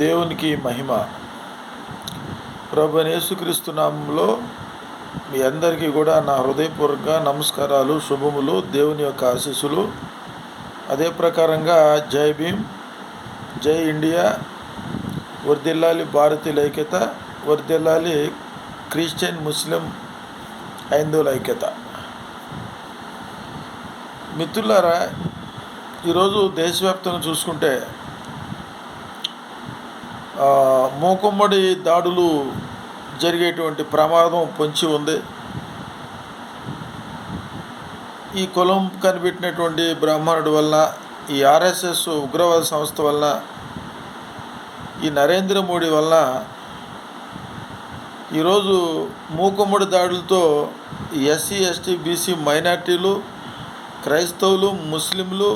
దేవునికి మహిమ. ప్రభు యేసుక్రీస్తు నామంలో మీ అందరికీ కూడా నా హృదయపూర్వక నమస్కారాలు శుభములు దేవుని యొక్క ఆశీస్సులు. అదే ప్రకారంగా జై భీమ్ జై ఇండియా వర్దిల్లాలి భారతీయుల ఐక్యత వర్దిల్లాలి క్రిస్టియన్ ముస్లిం హైందువుల ఐక్యత మిత్రులారా ఈరోజు దేశవ్యాప్తంగా చూసుకుంటే మూకుమ్మడి దాడులు జరిగేటువంటి ప్రమాదం పొంచి ఉంది. ఈ కులం కనిపెట్టినటువంటి బ్రాహ్మణుడి వల్ల ఈ ఆర్ఎస్ఎస్ ఉగ్రవాద సంస్థ వల్ల ఈ నరేంద్ర మోడీ వల్ల ఈరోజు మూకుమ్మడి దాడులతో ఎస్సీ ఎస్టీ బీసీ మైనార్టీలు క్రైస్తవులు ముస్లింలు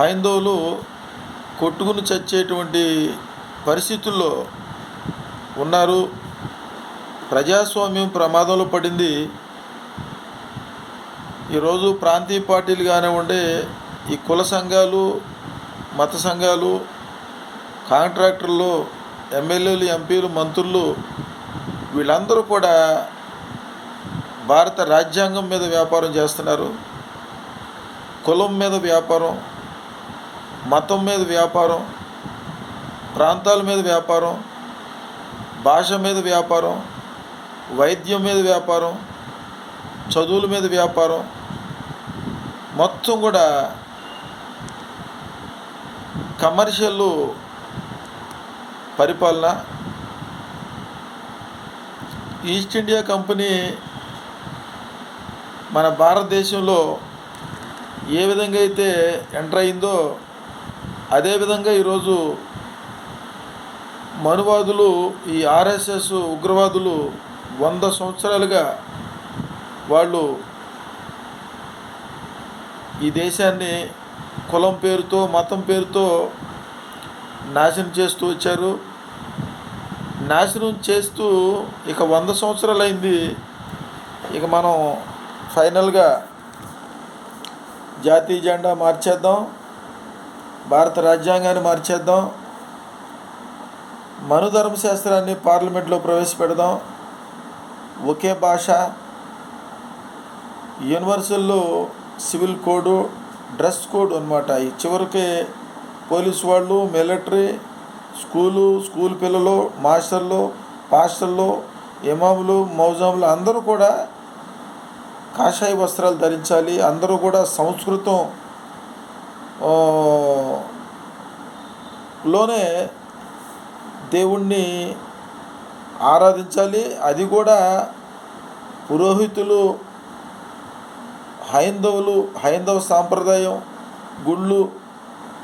హైందవులు కొట్టుకుని చచ్చేటువంటి పరిస్థితుల్లో ఉన్నారు. ప్రజాస్వామ్యం ప్రమాదంలో పడింది. ఈరోజు ప్రాంతీయ పార్టీలు కానివ్వండి ఈ కుల సంఘాలు మత సంఘాలు కాంట్రాక్టర్లు ఎమ్మెల్యేలు ఎంపీలు మంత్రులు వీళ్ళందరూ కూడా భారత రాజ్యాంగం మీద వ్యాపారం చేస్తున్నారు. కులం మీద వ్యాపారం మతం మీద వ్యాపారం ప్రాంతాల మీద వ్యాపారం భాష మీద వ్యాపారం వైద్యం మీద వ్యాపారం చదువుల మీద వ్యాపారం మొత్తం కూడా కమర్షియల్ పరిపాలన. ఈస్ట్ ఇండియా కంపెనీ మన భారతదేశంలో ఏ విధంగా అయితే ఎంటర్ అయిందో అదేవిధంగా ఈరోజు మనువాదులు ఈ ఆర్ఎస్ఎస్ ఉగ్రవాదులు వంద సంవత్సరాలుగా వాళ్ళు ఈ దేశాన్ని కులం పేరుతో మతం పేరుతో నాశనం చేస్తూ వచ్చారు. నాశనం చేస్తూ ఇక వంద సంవత్సరాలు అయింది ఇక మనం ఫైనల్గా జాతీయ జెండా మార్చేద్దాం. భారత రాజ్యాంగాన్ని మార్చేద్దాం. మనుధర్మ శాస్త్రాన్ని పార్లమెంట్లో ప్రవేశపెడదాం. ఒకే భాష. యూనివర్సల్లో సివిల్ కోడ్ డ్రెస్ కోడ్ అనమాట ఈ చివరికి పోలీస్ వాళ్ళు మిలిటరీ స్కూలు స్కూల్ పిల్లలు మాస్టర్లు పాస్టర్లు ఇమాములు మౌజాములు అందరూ కూడా కాషాయ వస్త్రాలు ధరించాలి. అందరూ కూడా సంస్కృతం లోనే దేవుణ్ణి ఆరాధించాలి. అది కూడా పురోహితులు హైందవులు హైందవ సాంప్రదాయం గుళ్ళు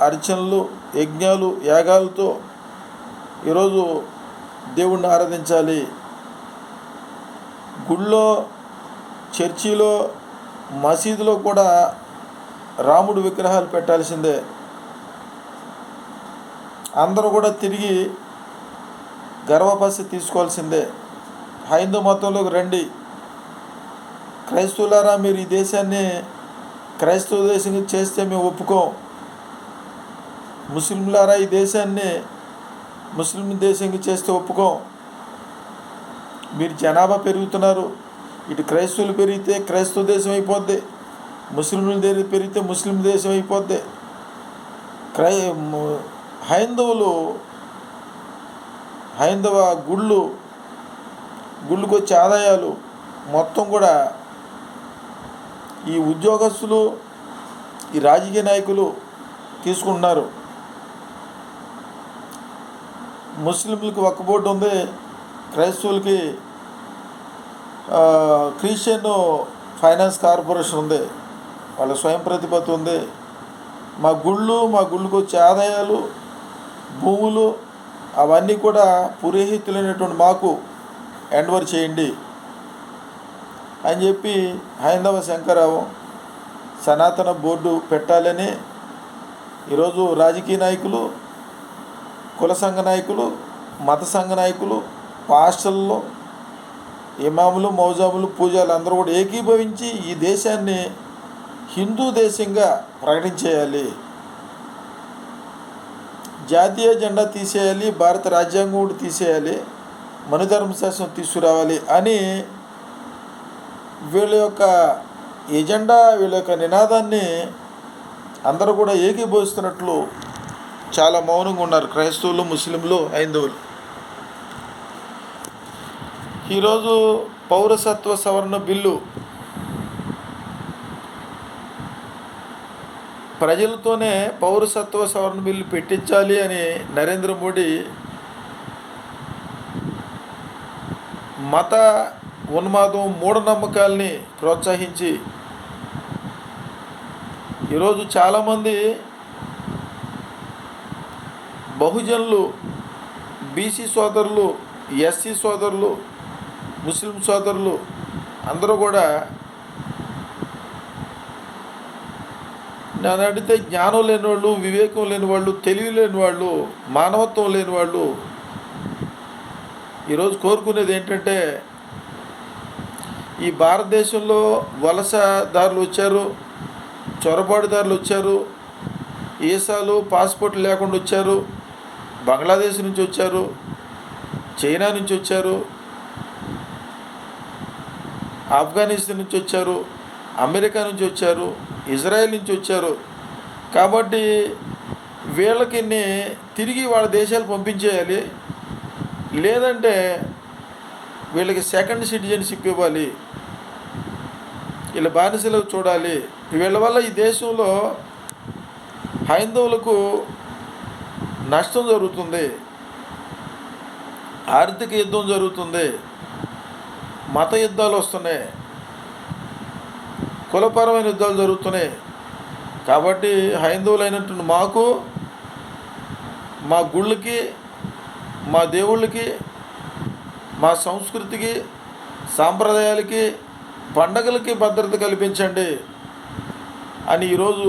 అర్చనలు యజ్ఞాలు యాగాలతో ఈరోజు దేవుణ్ణి ఆరాధించాలి. గుళ్ళో చర్చిలో మసీదులో కూడా రాముడు విగ్రహాలు పెట్టాల్సిందే. అందరూ కూడా తిరిగి గర్భపసి తీసుకోవాల్సిందే. హైందూ మతంలోకి రండి. క్రైస్తవులారా మీరు ఈ దేశాన్ని క్రైస్తవ దేశంగా చేస్తే మేము ఒప్పుకోం. ముస్లింలారా ఈ దేశాన్ని ముస్లిం దేశంగా చేస్తే ఒప్పుకోం. మీరు జనాభా పెరుగుతున్నారు. ఇటు క్రైస్తవులు పెరిగితే క్రైస్తవ దేశం అయిపోద్ది. ముస్లింలు దేని పెరిగితే ముస్లిం దేశం అయిపోద్ది. క్రై హైందవులు హైందవ గుళ్ళు గుళ్ళుకు వచ్చే ఆదాయాలు మొత్తం కూడా ఈ ఉద్యోగస్తులు ఈ రాజకీయ నాయకులు తీసుకుంటున్నారు. ముస్లింలకు ఒక్క బోర్డు ఉంది. క్రైస్తవులకి క్రిస్టియన్ ఫైనాన్స్ కార్పొరేషన్ ఉంది. వాళ్ళ స్వయం ప్రతిపత్తి ఉంది. మా గుళ్ళు మా గుళ్ళకు వచ్చే ఆదాయాలు భూములు అవన్నీ కూడా పురోహితులైనటువంటి మాకు ఎండవర్ చేయండి అని చెప్పి హైందవ శంకరావు సనాతన బోర్డు పెట్టాలని ఈరోజు రాజకీయ నాయకులు కుల సంఘ నాయకులు మత సంఘ నాయకులు పాస్టల్లో ఇమాములు మౌజాములు పూజలు అందరూ కూడా ఏకీభవించి ఈ దేశాన్ని హిందూ దేశంగా ప్రకటించేయాలి. జాతీయ జెండా తీసేయాలి భారత రాజ్యాంగం కూడా తీసేయాలి మనుధర్మశాస్త్రం తీసుకురావాలి అని వీళ్ళ యొక్క ఎజెండా వీళ్ళ యొక్క నినాదాన్ని అందరూ కూడా ఏకీభవిస్తున్నట్లు చాలా మౌనంగా ఉన్నారు క్రైస్తవులు ముస్లింలు హైందవులు. ఈరోజు పౌరసత్వ సవరణ బిల్లు ప్రజలతోనే పౌరసత్వ సవరణ బిల్లు పెట్టించాలి అని నరేంద్ర మోడీ మత ఉన్మాదం మూఢనమ్మకాల్ని ప్రోత్సహించి ఈరోజు చాలామంది బహుజనులు బీసీ సోదరులు ఎస్సీ సోదరులు ముస్లిం సోదరులు అందరూ కూడా నన్ను అడిగితే జ్ఞానం లేని వాళ్ళు వివేకం లేని వాళ్ళు తెలివి లేని వాళ్ళు మానవత్వం లేని వాళ్ళు ఈరోజు కోరుకునేది ఏంటంటే ఈ భారతదేశంలో వలసదారులు వచ్చారు చొరబాటుదారులు వచ్చారు ఈసాలు పాస్పోర్ట్లు లేకుండా వచ్చారు బంగ్లాదేశ్ నుంచి వచ్చారు చైనా నుంచి వచ్చారు ఆఫ్ఘనిస్తాన్ నుంచి వచ్చారు అమెరికా నుంచి వచ్చారు ఇజ్రాయెల్ నుంచి వచ్చారు. కాబట్టి వీళ్ళకి తిరిగి వాళ్ళ దేశాలు పంపించేయాలి. లేదంటే వీళ్ళకి సెకండ్ సిటిజన్షిప్ ఇవ్వాలి. వీళ్ళ బానిసలు చూడాలి. వీళ్ళ వల్ల ఈ దేశంలో హైందవులకు నష్టం జరుగుతుంది. ఆర్థిక యుద్ధం జరుగుతుంది. మత యుద్ధాలు వస్తున్నాయి. కులపరమైన యుద్ధాలు జరుగుతున్నాయి. కాబట్టి హైందువులైనటువంటి మాకు మా గుళ్ళకి మా దేవుళ్ళకి మా సంస్కృతికి సాంప్రదాయాలకి పండగలకి భద్రత కల్పించండి అని ఈరోజు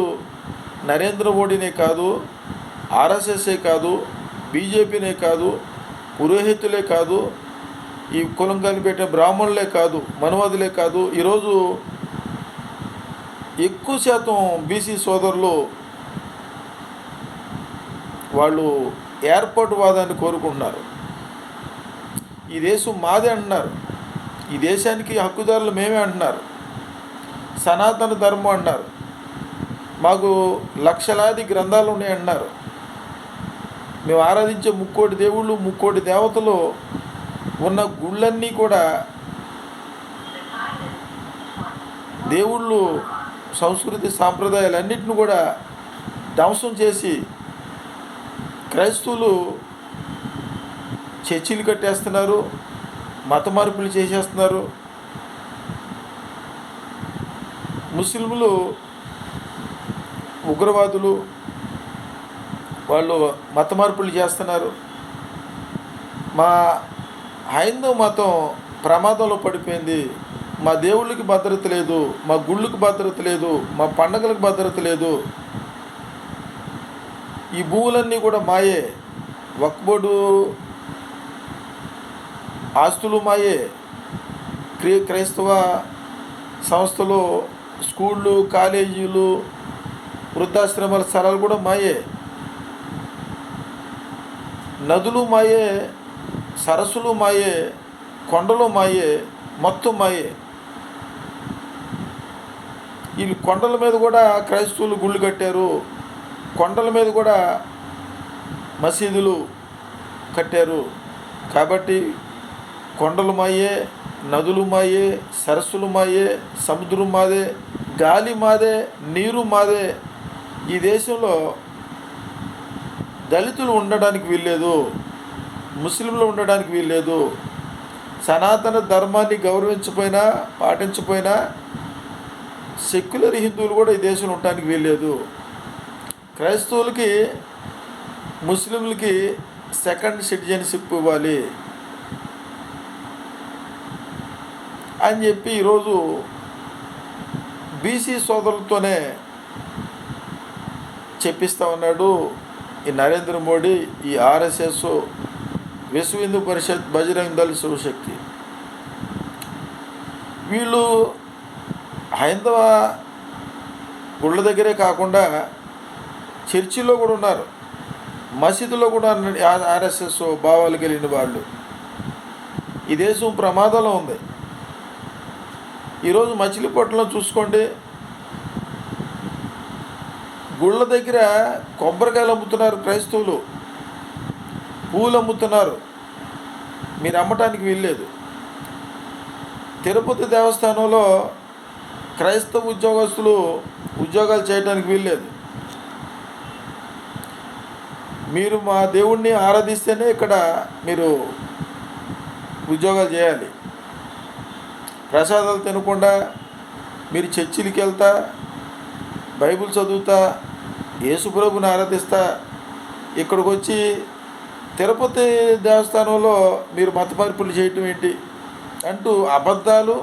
నరేంద్ర మోడీనే కాదు ఆర్ఎస్ఎస్ఏ కాదు బీజేపీనే కాదు పురోహితులే కాదు ఈ కులం కనిపెట్టిన బ్రాహ్మణులే కాదు మనువాదులే కాదు ఈరోజు ఎక్కువ శాతం బీసీ సోదరులు వాళ్ళు ఏర్పాటు వాదాన్ని కోరుకుంటున్నారు. ఈ దేశం మాదే అంటున్నారు. ఈ దేశానికి హక్కుదారులు మేమే అంటున్నారు. సనాతన ధర్మం అంటున్నారు. మాకు లక్షలాది గ్రంథాలు ఉన్నాయి అంటున్నారు. మేము ఆరాధించే ముక్కోటి దేవుళ్ళు ముక్కోటి దేవతలు ఉన్న గుళ్ళన్నీ కూడా దేవుళ్ళు సంస్కృతి సాంప్రదాయాలన్నింటిని కూడా ధ్వంసం చేసి క్రైస్తవులు చర్చిలు కట్టేస్తున్నారు మత మార్పులు చేసేస్తున్నారు. ముస్లింలు ఉగ్రవాదులు వాళ్ళు మత మార్పులు చేస్తున్నారు. మా హైందవ మతం ప్రమాదంలో పడిపోయింది. మా దేవుళ్ళకి భద్రత లేదు మా గుళ్ళకి భద్రత లేదు మా పండగలకు భద్రత లేదు. ఈ భూములన్నీ కూడా మాయే. వక్బోర్డు ఆస్తులు మాయే. క్రీ క్రైస్తవ సంస్థలు స్కూళ్ళు కాలేజీలు వృద్ధాశ్రమాల స్థలాలు కూడా మాయే. నదులు మాయే సరస్సులు మాయే కొండలు మాయే మొత్తం మాయే. ఈ కొండల మీద కూడా క్రైస్తవులు గుళ్ళు కట్టారు. కొండల మీద కూడా మసీదులు కట్టారు. కాబట్టి కొండలు మాయే నదులు మాయే సరస్సులు మాయే సముద్రం మాదే గాలి మాదే నీరు మాదే. ఈ దేశంలో దళితులు ఉండడానికి వీల్లేదు. ముస్లింలు ఉండడానికి వీల్లేదు. సనాతన ధర్మాన్ని గౌరవించపోయినా పాటించపోయినా సెక్యులర్ హిందువులు కూడా ఈ దేశంలో ఉండటానికి వీల్లేదు. క్రైస్తవులకి ముస్లింలకి సెకండ్ సిటిజన్షిప్ ఇవ్వాలి అని చెప్పి ఈరోజు బీసీ సోదరులతోనే చెప్పిస్తా ఉన్నాడు ఈ నరేంద్ర మోడీ ఈ ఆర్ఎస్ఎస్ విశ్వ హిందూ పరిషత్ బజరంగ్ దళ శివశక్తి. వీళ్ళు హైందవ గుళ్ళ దగ్గరే కాకుండా చర్చిలో కూడా ఉన్నారు. మసీదులో కూడా ఆర్ఎస్ఎస్ భావాలు కలిగిన వాళ్ళు. ఈ దేశం ప్రమాదంలో ఉంది. ఈరోజు మచిలీపట్నంలో చూసుకోండి. గుళ్ళ దగ్గర కొబ్బరికాయలు అమ్ముతున్నారు క్రైస్తవులు. పూలు అమ్ముతున్నారు. మీరు అమ్మటానికి వీల్లేదు. తిరుపతి దేవస్థానంలో క్రైస్తవ ఉద్యోగస్తులు ఉద్యోగాలు చేయడానికి వీల్లేదు. మీరు మా దేవుణ్ణి ఆరాధిస్తేనే ఇక్కడ మీరు ఉద్యోగాలు చేయాలి. ప్రసాదాలు తినకుండా మీరు చర్చిలకి వెళ్తా బైబిల్ చదువుతా యేసుప్రభుని ఆరాధిస్తా ఇక్కడికి వచ్చి తిరుపతి దేవస్థానంలో మీరు మత మార్పులు చేయటం ఏంటి? అంటూ అబద్ధాలు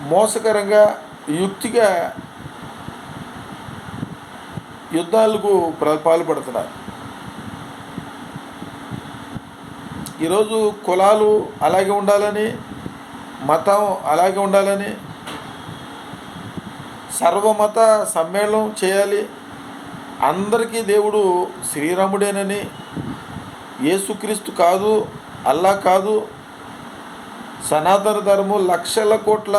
మోసకరంగా యుక్తిగా యుద్ధాలకు ప్ర- పాల్పడుతున్నారు. ఈరోజు కులాలు అలాగే ఉండాలని మతం అలాగే ఉండాలని సర్వమత సమ్మేళనం చేయాలి. అందరికీ దేవుడు శ్రీరాముడేనని యేసుక్రీస్తు కాదు అల్లా కాదు సనాతన ధర్మం లక్షల కోట్ల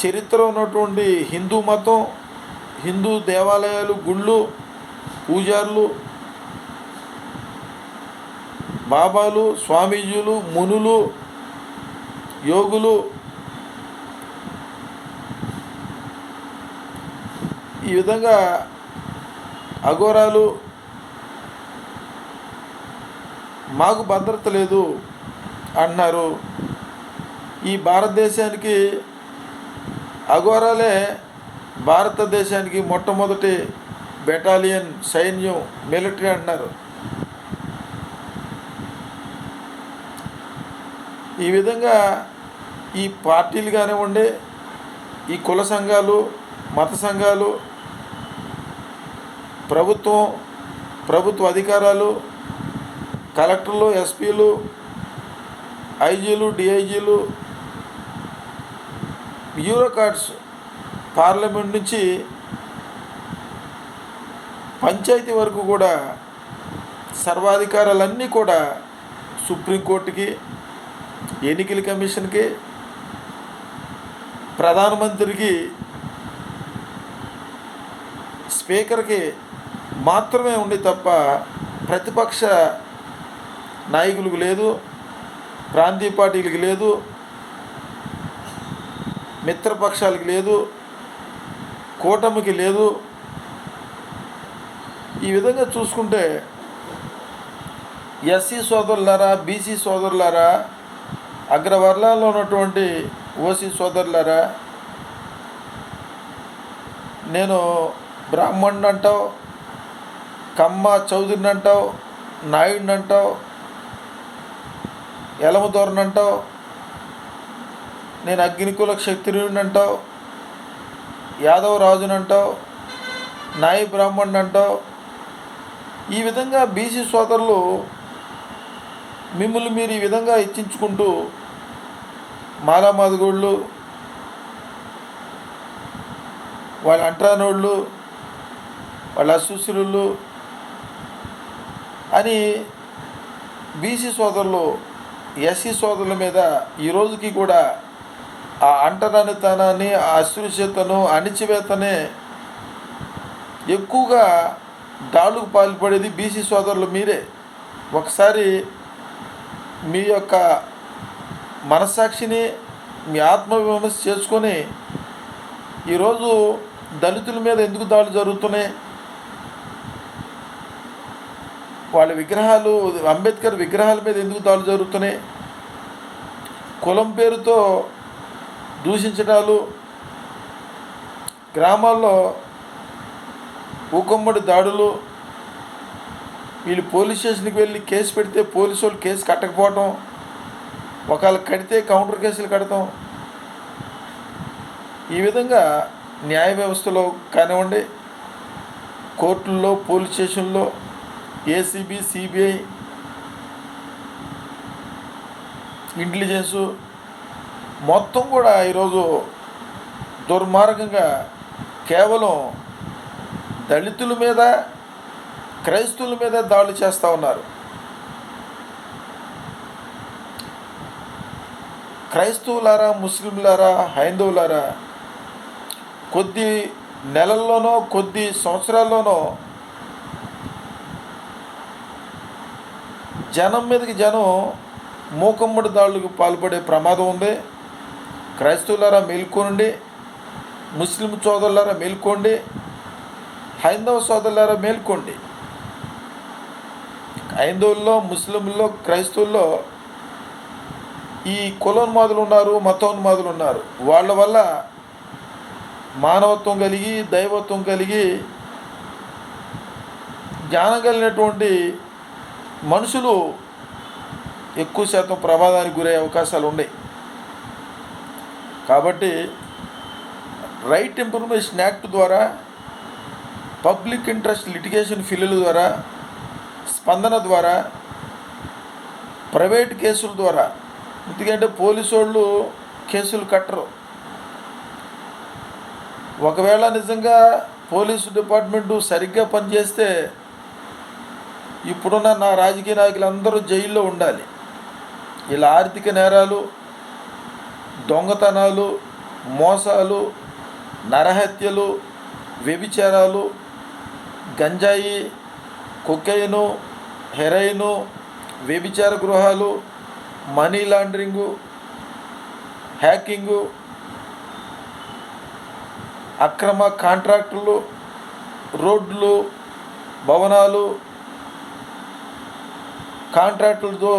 చరిత్ర ఉన్నటువంటి హిందూ మతం హిందూ దేవాలయాలు గుళ్ళు పూజారులు బాబాలు స్వామీజీలు మునులు యోగులు ఈ విధంగా అఘోరాలు మాకు భద్రత లేదు అన్నారు ఈ భారతదేశానికి అఘోరాలే భారతదేశానికి మొట్టమొదటి బెటాలియన్ సైన్యం మిలిటరీ అంటున్నారు. ఈ విధంగా ఈ పార్టీలు కానివ్వండి ఈ కుల సంఘాలు మత సంఘాలు ప్రభుత్వం ప్రభుత్వ అధికారాలు కలెక్టర్లు ఎస్పీలు ఐజీలు డిఐజీలు బ్యూరోక్రాట్స్ పార్లమెంట్ నుంచి పంచాయతీ వరకు కూడా సర్వాధికారాలన్నీ కూడా సుప్రీంకోర్టుకి ఎన్నికల కమిషన్కి ప్రధానమంత్రికి స్పీకర్కి మాత్రమే ఉండి తప్ప ప్రతిపక్ష నాయకులకు లేదు ప్రాంతీయ పార్టీలకు లేదు మిత్రపక్షాలకి లేదు కూటమికి లేదు. ఈ విధంగా చూసుకుంటే ఎస్సీ సోదరులారా బీసీ సోదరులారా అగ్రవర్ణాల్లో ఉన్నటువంటి ఓసీ సోదరులారా నేను బ్రాహ్మణుని అంటావు కమ్మ చౌదరిని అంటావు నాయుడిని అంటావు ఎలమదోరని అంటావు నేను అగ్నికుల క్షత్రియుడిని అంటావు యాదవ రాజుని అంటావు నాయి బ్రాహ్మణుని అంటావు ఈ విధంగా బీసీ సోదరులు మిమ్మల్ని మీరు ఈ విధంగా హెచ్చించుకుంటూ మాలామాదిగోళ్ళు వాళ్ళ అంట్రానోళ్ళు వాళ్ళ అశుశ్రులు అని బీసీ సోదరులు ఎస్సీ సోదరుల మీద ఈ రోజుకి కూడా ఆ అంటరానితనాన్ని ఆ అస్పృశ్యతను అణిచివేతనే ఎక్కువగా దాడులకు పాల్పడేది బీసీ సోదరులు మీరే. ఒకసారి మీ యొక్క మనస్సాక్షిని మీ ఆత్మవిమర్శ చేసుకొని ఈరోజు దళితుల మీద ఎందుకు దాడులు జరుగుతున్నాయి? వాళ్ళ విగ్రహాలు అంబేద్కర్ విగ్రహాల మీద ఎందుకు దాడులు జరుగుతున్నాయి? కులం పేరుతో దూషించడాలు. గ్రామాల్లో ఊకమ్మడి దాడులు. వీళ్ళు పోలీస్ స్టేషన్కి వెళ్ళి కేసు పెడితే పోలీసు వాళ్ళు కేసు కట్టకపోవటం. ఒకవేళ కడితే కౌంటర్ కేసులు కడతాం. ఈ విధంగా న్యాయ వ్యవస్థలో కానివ్వండి కోర్టుల్లో పోలీస్ స్టేషన్లో ఏసీబీ సిబిఐ ఇంటెలిజెన్సు మొత్తం కూడా ఈరోజు దుర్మార్గంగా కేవలం దళితుల మీద క్రైస్తవుల మీద దాడులు చేస్తూ ఉన్నారు. క్రైస్తవులారా ముస్లింలారా హైందవులారా కొద్ది నెలల్లోనో కొద్ది సంవత్సరాల్లోనో జనం మీదకి జనం మూకమ్మడి దాడులకు పాల్పడే ప్రమాదం ఉంది. క్రైస్తవులారా మేల్కొనండి ముస్లిం సోదరులారా మేల్కోండి హైందవ సోదరులారా మేల్కోండి హైందవుల్లో ముస్లింల్లో క్రైస్తవుల్లో ఈ కులోన్మాదులు ఉన్నారు మతోన్మాదులు ఉన్నారు. వాళ్ళ వల్ల మానవత్వం కలిగి దైవత్వం కలిగి జ్ఞానం కలిగినటువంటి మనుషులు ఎక్కువ శాతం ప్రమాదానికి గురయ్యే అవకాశాలు ఉన్నాయి. కాబట్టి రైట్ ఇన్ఫర్మేషన్ యాక్ట్ ద్వారా పబ్లిక్ ఇంట్రెస్ట్ లిటిగేషన్ ఫిల్లుల ద్వారా స్పందన ద్వారా ప్రైవేట్ కేసుల ద్వారా ఎందుకంటే పోలీసు వాళ్ళు కేసులు కట్టరు. ఒకవేళ నిజంగా పోలీసు డిపార్ట్మెంటు సరిగ్గా పనిచేస్తే ఇప్పుడున్న నా రాజకీయ నాయకులందరూ జైల్లో ఉండాలి. ఇలా ఆర్థిక నేరాలు దొంగతనాలు మోసాలు నరహత్యలు వ్యభిచారాలు గంజాయి కొకైను హెరైను వ్యభిచార గృహాలు మనీ లాండరింగు హ్యాకింగు అక్రమ కాంట్రాక్టులు రోడ్లు భవనాలు కాంట్రాక్టులతో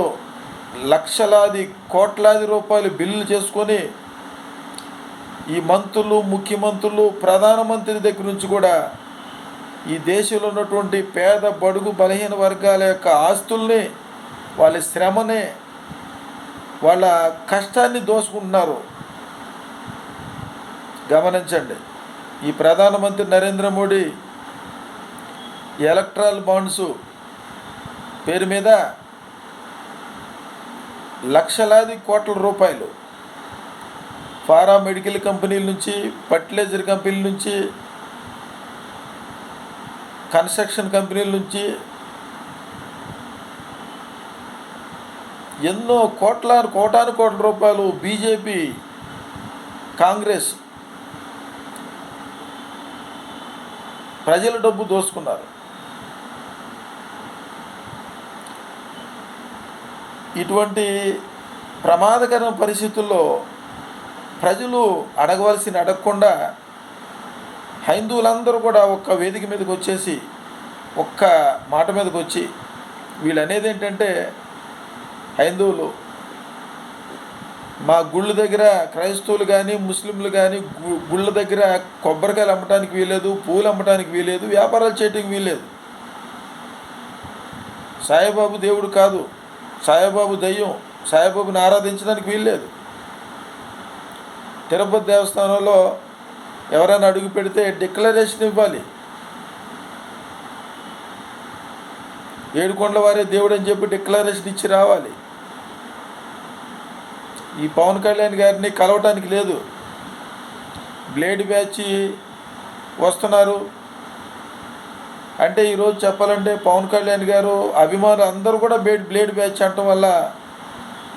లక్షలాది కోట్లాది రూపాయలు బిల్లులు చేసుకొని ఈ మంత్రులు ముఖ్యమంత్రులు ప్రధానమంత్రి దగ్గర నుంచి కూడా ఈ దేశంలో ఉన్నటువంటి పేద బడుగు బలహీన వర్గాల యొక్క ఆస్తుల్ని వాళ్ళ శ్రమని వాళ్ళ కష్టాన్ని దోసుకుంటున్నారు గమనించండి ఈ ప్రధానమంత్రి నరేంద్ర మోడీ ఎలక్ట్రాల్ బాండ్స్ పేరు మీద లక్షలాది కోట్ల రూపాయలు. ఫారా మెడికల్ కంపెనీల నుంచి ఫర్టిలైజర్ కంపెనీల నుంచి కన్స్ట్రక్షన్ కంపెనీల నుంచి ఎన్నో కోట్ల కోటాను కోట్ల రూపాయలు బీజేపీ కాంగ్రెస్ ప్రజల డబ్బు దోసుకున్నారు. ఇటువంటి ప్రమాదకరమైన పరిస్థితుల్లో ప్రజలు అడగవలసిన అడగకుండా హైందువులందరూ కూడా ఒక్క వేదిక మీదకి వచ్చేసి ఒక్క మాట మీదకి వచ్చి వీళ్ళు అనేది ఏంటంటే హైందువులు మా గుళ్ళ దగ్గర క్రైస్తవులు కానీ ముస్లింలు కానీ గు- గుళ్ళ దగ్గర కొబ్బరికాయలు అమ్మటానికి వీలేదు పూలు అమ్మటానికి వీలేదు వ్యాపారాలు చేయటానికి వీలేదు సాయిబాబు దేవుడు కాదు. సాయిబాబు దయ్యం సాయిబాబుని ఆరాధించడానికి వీల్లేదు. తిరుపతి దేవస్థానంలో ఎవరైనా అడుగు పెడితే డిక్లరేషన్ ఇవ్వాలి. ఏడుకొండల వారే దేవుడు అని చెప్పి డిక్లరేషన్ ఇచ్చి రావాలి. ఈ పవన్ కళ్యాణ్ గారిని కలవటానికి లేదు. బ్లేడ్ బ్యాచ్ వస్తున్నారు. అంటే ఈరోజు చెప్పాలంటే పవన్ కళ్యాణ్ గారు అభిమానులు అందరూ కూడా బ్లేడ్ బ్లేడ్ బ్యాచ్ అంటం వల్ల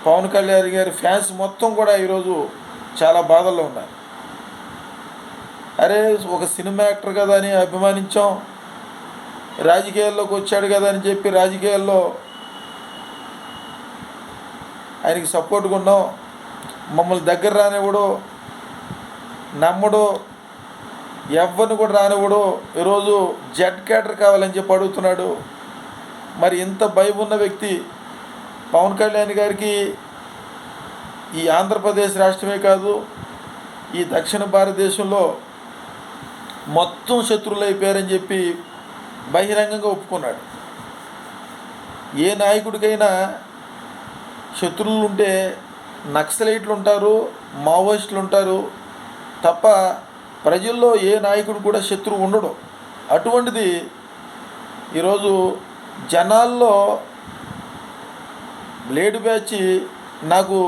పవన్ కళ్యాణ్ గారి ఫ్యాన్స్ మొత్తం కూడా ఈరోజు చాలా బాధల్లో ఉన్నారు. అరే ఒక సినిమా యాక్టర్ కదా అని అభిమానించాం. రాజకీయాల్లోకి వచ్చాడు కదా అని చెప్పి రాజకీయాల్లో ఆయనకి సపోర్ట్గా ఉన్నాం మమ్మల్ని దగ్గర రానివ్వడు నమ్మడు. ఎవరిని కూడా రానివ్వడు. ఈరోజు జెడ్ క్యాటర్ కావాలని చెప్పి అడుగుతున్నాడు. మరి ఇంత భయం ఉన్న వ్యక్తి పవన్ కళ్యాణ్ గారికి ఈ ఆంధ్రప్రదేశ్ రాష్ట్రమే కాదు ఈ దక్షిణ భారతదేశంలో మొత్తం శత్రువులు అయిపోయారని చెప్పి బహిరంగంగా ఒప్పుకున్నాడు. ఏ నాయకుడికైనా శత్రువులు ఉంటే నక్సలైట్లు ఉంటారు మావోయిస్టులు ఉంటారు తప్ప ప్రజల్లో ఏ నాయకుడు కూడా శత్రువు ఉండడు. అటువంటిది ఈరోజు జనాల్లో బ్లేడ్ బ్యాచ్ నాకు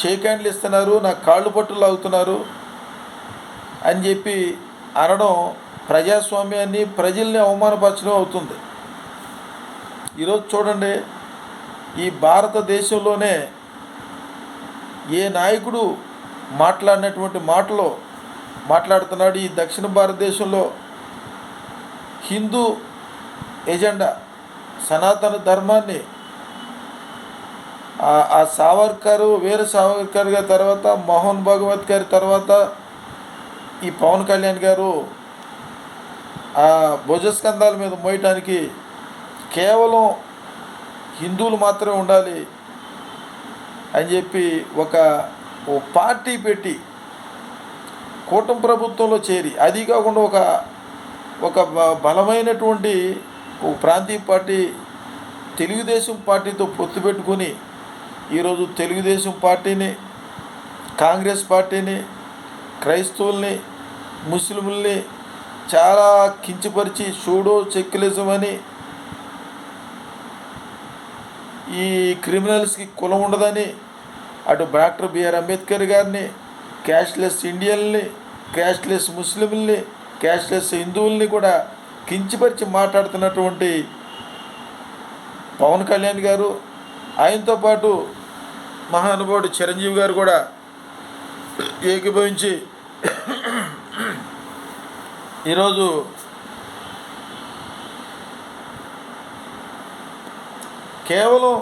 షేక్ హ్యాండ్లు ఇస్తున్నారు నాకు కాళ్ళు పట్టులు అవుతున్నారు అని చెప్పి అనడం ప్రజాస్వామ్యాన్ని ప్రజల్ని అవమానపరచడం అవుతుంది. ఈరోజు చూడండి ఈ భారతదేశంలోనే ఏ నాయకుడు మాట్లాడినటువంటి మాటలు మాట్లాడుతున్నాడు. ఈ దక్షిణ భారతదేశంలో హిందూ ఎజెండా సనాతన ధర్మాన్ని ఆ- సావర్కర్ వీర సావర్కర్ గారి తర్వాత మోహన్ భగవత్ గారి తర్వాత ఈ పవన్ కళ్యాణ్ గారు ఆ భుజస్కంధాల మీద మోయటానికి కేవలం హిందువులు మాత్రమే ఉండాలి అని చెప్పి ఒక పార్టీ పెట్టి కూటమి ప్రభుత్వంలో చేరి అది కాకుండా ఒక ఒక బ- బలమైనటువంటి ఒక ప్రాంతీయ పార్టీ తెలుగుదేశం పార్టీతో పొత్తు పెట్టుకుని ఈరోజు తెలుగుదేశం పార్టీని కాంగ్రెస్ పార్టీని క్రైస్తవుల్ని ముస్లింల్ని చాలా కించపరిచి షూడో సెక్యులిజం అని ఈ క్రిమినల్స్కి కులం ఉండదని అటు డాక్టర్ బిఆర్ అంబేద్కర్ గారిని క్యాష్లెస్ ఇండియన్ని క్యాష్లెస్ ముస్లింల్ని క్యాష్లెస్ హిందువుల్ని కూడా కించిపరిచి మాట్లాడుతున్నటువంటి పవన్ కళ్యాణ్ గారు ఆయనతో పాటు మహానుభావుడు చిరంజీవి గారు కూడా ఏకీభవించి ఈరోజు కేవలం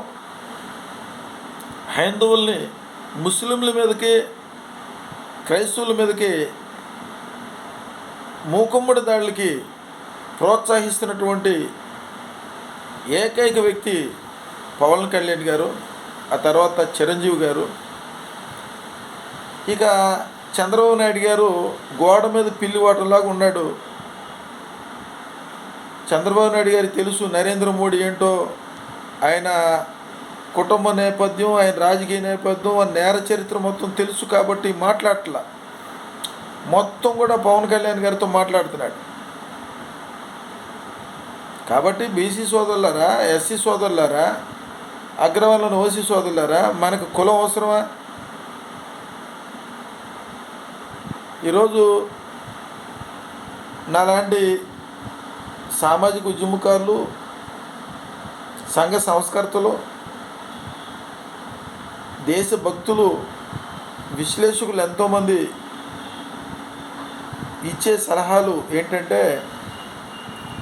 హైందవుల్ని ముస్లింల మీదకి క్రైస్తవుల మీదకి మూకుమ్మడి దాడులకి ప్రోత్సహిస్తున్నటువంటి ఏకైక వ్యక్తి పవన్ కళ్యాణ్ గారు ఆ తర్వాత చిరంజీవి గారు. ఇక చంద్రబాబు నాయుడు గారు గోడ మీద పిల్లి వాటర్లాగా ఉన్నాడు. చంద్రబాబు నాయుడు గారికి తెలుసు నరేంద్ర మోడీ ఏంటో ఆయన కుటుంబ నేపథ్యం ఆయన రాజకీయ నేపథ్యం ఆ నేర చరిత్ర మొత్తం తెలుసు కాబట్టి మాట్లాడట్లా. మొత్తం కూడా పవన్ కళ్యాణ్ గారితో మాట్లాడుతున్నాడు. కాబట్టి బీసీ సోదరులారా ఎస్సీ సోదరులారా అగ్రవర్ణ ఓసీ సోదరులారా మనకు కులం అవసరమా? ఈరోజు నాలాంటి సామాజిక ఉద్యమకారులు సంఘ సంస్కర్తలు దేశభక్తులు విశ్లేషకులు ఎంతోమంది ఇచ్చే సలహాలు ఏంటంటే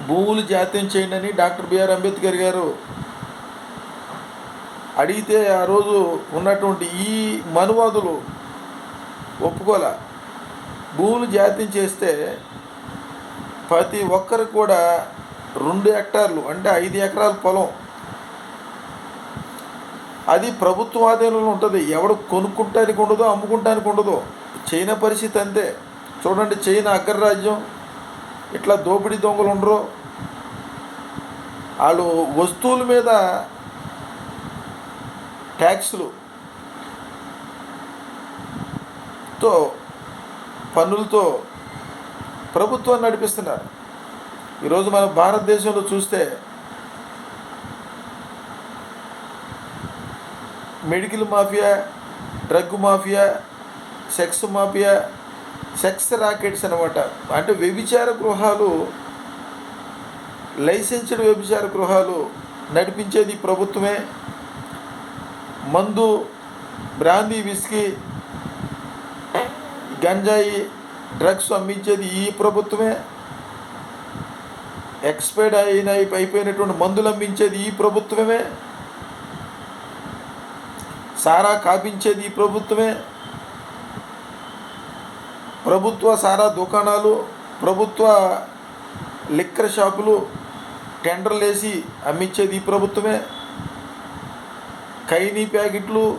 భూములు జాత్యం చేయండి అని డాక్టర్ బిఆర్ అంబేద్కర్ గారు అడిగితే ఆ రోజు ఉన్నటువంటి ఈ మనువాదులు ఒప్పుకోలే. భూములు జాత్యం చేస్తే ప్రతి ఒక్కరికి కూడా రెండు హెక్టార్లు అంటే ఐదు ఎకరాల పొలం అది ప్రభుత్వ ఆధీనంలో ఉంటుంది. ఎవడు కొనుక్కుంటానికి ఉండదో అమ్ముకుంటానికి ఉండదో. చైనా పరిస్థితి అంతే. చూడండి చైనా అగ్రరాజ్యం. ఇట్లా దోపిడీ దొంగలు ఉండరు. వాళ్ళు వస్తువుల మీద ట్యాక్స్లు. తో పన్నులతో ప్రభుత్వాన్ని నడిపిస్తున్నారు. ఈరోజు మన భారతదేశంలో చూస్తే medical mafia drug mafia sex mafia sex rackets అనమాట అంటే వ్యభిచార గృహాలు లైసెన్స్డ్ వ్యభిచార గృహాలు నడిపించేది ప్రభుత్వమే. మందు బ్రాందీ విస్కీ గంజాయి డ్రగ్స్ అమ్మించేది ఈ ప్రభుత్వమే. ఎక్స్పైర్డ్ అయిన అయిపోయినటువంటి మందులు అమ్మించేది ఈ ప్రభుత్వమే. సారా కాపించేది ఈ ప్రభుత్వమే. ప్రభుత్వ సారా దుకాణాలు ప్రభుత్వ లిక్కర్ షాపులు టెండర్లు వేసి అమ్మించేది ఈ ప్రభుత్వమే. ఖైనీ ప్యాకెట్లు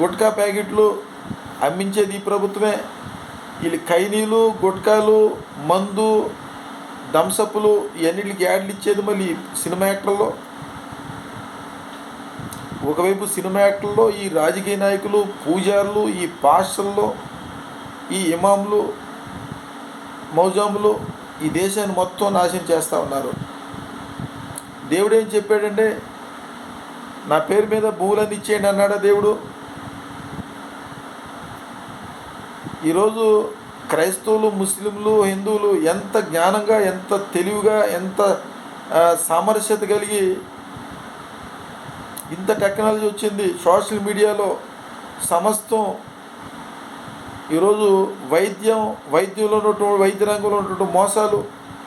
గుట్కా ప్యాకెట్లు అమ్మించేది ఈ ప్రభుత్వమే. వీళ్ళు ఖైనీలు గుట్కాలు మందు థమ్సప్లు ఇవన్నిటికి యాడ్లు ఇచ్చేది మళ్ళీ సినిమా యాక్టర్లో? ఒకవైపు సినిమా యాక్టర్లో ఈ రాజకీయ నాయకులు పూజారులు ఈ పాస్టర్లు ఈ ఇమాములు మౌజాములు ఈ దేశాన్ని మొత్తం నాశనం చేస్తూ ఉన్నారు. దేవుడు ఏం చెప్పాడంటే నా పేరు మీద భూములన్నీ ఇచ్చేయండి అన్నాడా దేవుడు. ఈరోజు క్రైస్తవులు ముస్లింలు హిందువులు ఎంత జ్ఞానంగా ఎంత తెలివిగా ఎంత సామరస్యత కలిగి ఇంత టెక్నాలజీ వచ్చింది సోషల్ మీడియాలో సమస్తం ఈరోజు వైద్యం వైద్యంలో ఉన్నటువంటి వైద్య రంగంలో ఉన్నటువంటి మోసాలు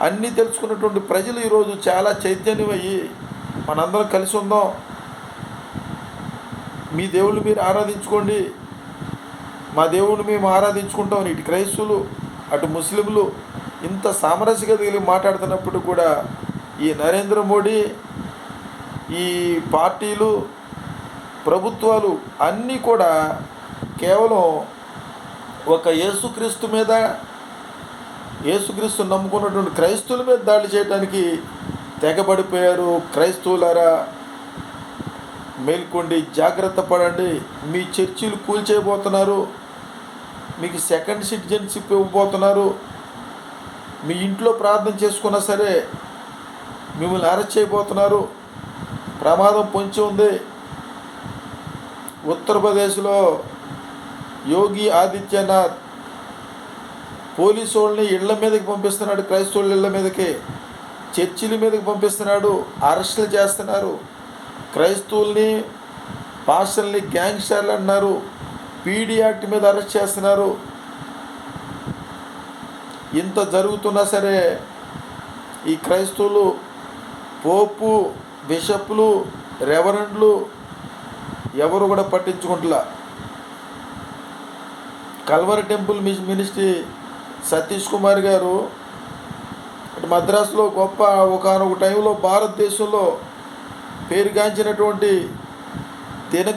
అన్నీ తెలుసుకున్నటువంటి ప్రజలు ఈరోజు చాలా చైతన్యమయ్యి మనందరం కలిసి ఉందాం. మీ దేవుళ్ళు మీరు ఆరాధించుకోండి. మా దేవుడిని మేము ఆరాధించుకుంటాం ఇటు క్రైస్తవులు అటు ముస్లింలు ఇంత సామరస్యత కలిగి మాట్లాడుతున్నప్పుడు కూడా ఈ నరేంద్ర మోడీ ఈ పార్టీలు ప్రభుత్వాలు అన్నీ కూడా కేవలం ఒక యేసుక్రీస్తు మీద యేసుక్రీస్తు నమ్ముకున్నటువంటి క్రైస్తవుల మీద దాడి చేయడానికి తెగబడిపోయారు క్రైస్తవులారా. మేల్కొండి జాగ్రత్త పడండి. మీ చర్చిలు కూల్చేయబోతున్నారు. మీకు సెకండ్ సిటిజన్షిప్ ఇవ్వబోతున్నారు. మీ ఇంట్లో ప్రార్థన చేసుకున్నా సరే మిమ్మల్ని అరెస్ట్ చేయబోతున్నారు. ప్రమాదం పొంచి ఉంది. ఉత్తరప్రదేశ్లో యోగి ఆదిత్యనాథ్ పోలీసు వాళ్ళని ఇళ్ళ మీదకి పంపిస్తున్నాడు. క్రైస్తవుల ఇళ్ళ మీదకి చర్చిల మీదకి పంపిస్తున్నాడు. అరెస్టులు చేస్తున్నారు. క్రైస్తవుల్ని పాస్టర్ని గ్యాంగ్స్టర్లు అన్నారు. పీడీ యాక్ట్ మీద అరెస్ట్ చేస్తున్నారు. ఇంత జరుగుతున్నా సరే ఈ క్రైస్తవులు పోపు బిషప్లు రెవరెండ్లు ఎవరు కూడా పట్టించుకుంటులా. Calvary temple miss ministry Satish Kumar garu మద్రాసులో గొప్ప ఒకనొక టైంలో భారతదేశంలో పేరుగాంచినటువంటి తేనె